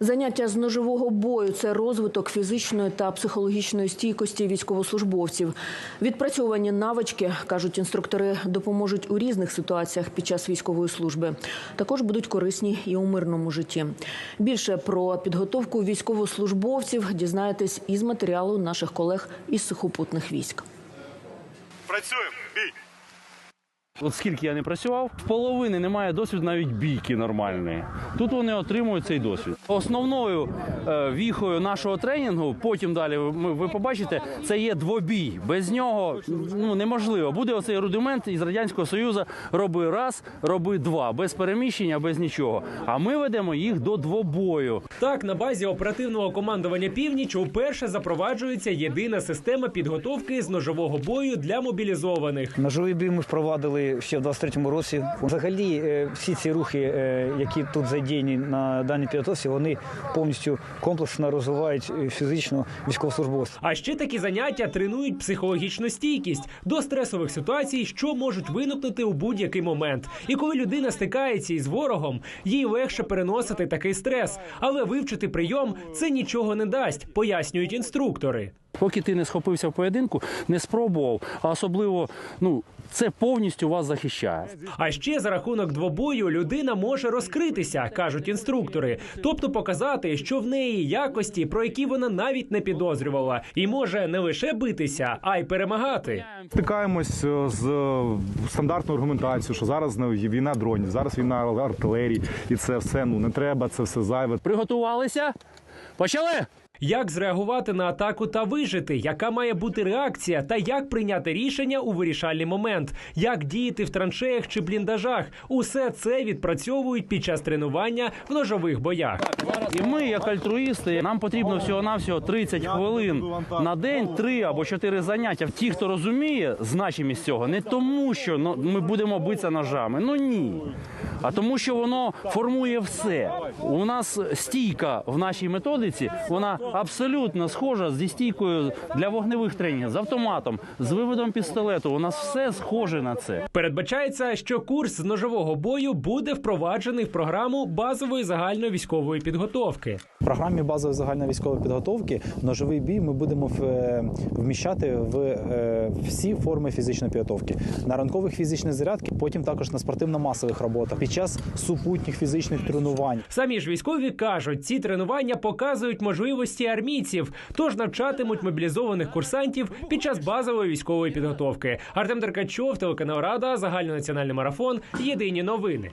Заняття з ножового бою це розвиток фізичної та психологічної стійкості військовослужбовців. Відпрацьовані навички, кажуть інструктори, допоможуть у різних ситуаціях під час військової служби. Також будуть корисні і у мирному житті. Більше про підготовку військовослужбовців дізнаєтесь із матеріалу наших колег із сухопутних військ. Працюємо. Бій. От скільки я не працював, в половини немає досвіду навіть бійки нормальної. Тут вони отримують цей досвід. Основною е, віхою нашого тренінгу, потім далі ви, ви побачите, це є двобій. Без нього ну неможливо. Буде оцей рудимент із радянського союзу. Роби раз, роби два, без переміщення, без нічого. А ми ведемо їх до двобою. Так, на базі оперативного командування північ уперше запроваджується єдина система підготовки з ножового бою для мобілізованих. Ножовий бій ми впровадили ще в 23-му році. Взагалі, е, всі ці рухи, е, які тут задіяні на даній підготовці, вони повністю комплексно розвивають е, фізично військовослужбовців. А ще такі заняття тренують психологічну стійкість до стресових ситуацій, що можуть виникнути у будь-який момент. І коли людина стикається із ворогом, їй легше переносити такий стрес. Але вивчити прийом це нічого не дасть, пояснюють інструктори. Поки ти не схопився в поєдинку, не спробував, а особливо ну це повністю вас захищає. А ще за рахунок двобою людина може розкритися, кажуть інструктори, тобто показати, що в неї якості, про які вона навіть не підозрювала, і може не лише битися, а й перемагати. Стикаємось е, з е, стандартною аргументацією, що зараз війна дронів, зараз війна артилерії, і це все ну не треба, це все зайве. Приготувалися? Почали! Як зреагувати на атаку та вижити? Яка має бути реакція? Та як прийняти рішення у вирішальний момент? Як діяти в траншеях чи бліндажах? Усе це відпрацьовують під час тренування в ножових боях. І ми, як альтруїсти, нам потрібно всього-навсього 30 хвилин на день, 3 або 4 заняття. Ті, хто розуміє значимість цього, не тому, що ну, ми будемо битися ножами. Ну ні. А тому, що воно формує все. У нас стійка в нашій методиці, вона абсолютно схожа зі стійкою для вогневих тренінгів, з автоматом, з виводом пістолету. У нас все схоже на це. Передбачається, що курс з ножового бою буде впроваджений в програму базової загальної військової підготовки. В програмі базової загальної військової підготовки ножовий бій ми будемо е, вміщати в е, всі форми фізичної підготовки на ранкових фізичних зарядки, потім також на спортивно-масових роботах під час супутніх фізичних тренувань. Самі ж військові кажуть, ці тренування показують можливості армійців, тож навчатимуть мобілізованих курсантів під час базової військової підготовки. Артем Деркачов, телеканал Рада, загальнонаціональний марафон. Єдині новини.